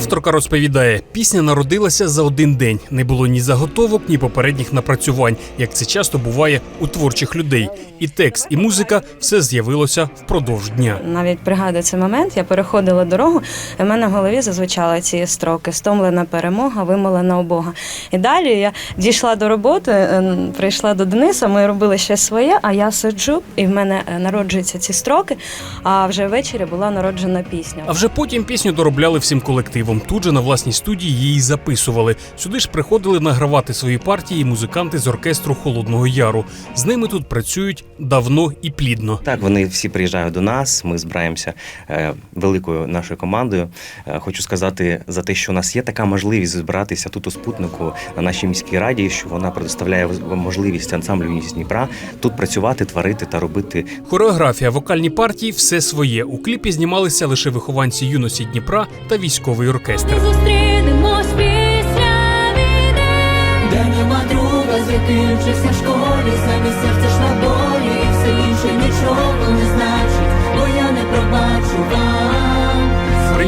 Авторка розповідає, пісня народилася за один день. Не було ні заготовок, ні попередніх напрацювань, як це часто буває у творчих людей. І текст, і музика все з'явилося впродовж дня. Навіть пригадую цей момент, я переходила дорогу, і в мене в голові зазвучали ці строки: стомлена перемога, вимолена у Бога. І далі я дійшла до роботи, е, прийшла до Дениса, ми робили щось своє, а я сиджу, і в мене е, народжуються ці строки. А вже ввечері була народжена пісня. А вже потім пісню доробляли всім колективом. Тут же на власній студії її записували. Сюди ж приходили награвати свої партії музиканти з оркестру Холодного Яру. З ними тут працюють давно і плідно. Так, вони всі приїжджають до нас. Ми збираємося е, великою нашою командою. Е, хочу сказати за те, що у нас є така можливість збиратися тут у спутнику на нашій міській раді, що вона предоставляє можливість ансамблю «Юність Дніпра тут працювати, творити та робити Хореографія, вокальні партії все своє. У кліпі знімалися лише вихованці юності Дніпра та військовий оркестр. Зустрінемось після війни. Де нема друга, з яким вчився в школі, самі серце ж на болі, і все інше нічого не значить, бо я не пробачу вам.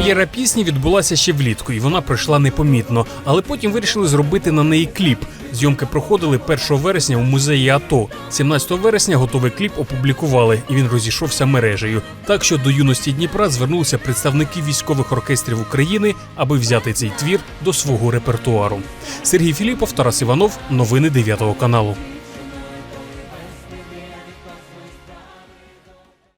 Прем'єра пісні відбулася ще влітку, і вона пройшла непомітно. Але потім вирішили зробити на неї кліп. Зйомки проходили 1 вересня у музеї АТО. 17 вересня готовий кліп опублікували, і він розійшовся мережею. Так що до юності Дніпра звернулися представники військових оркестрів України, аби взяти цей твір до свого репертуару. Сергій Філіпов, Тарас Іванов, новини 9 каналу.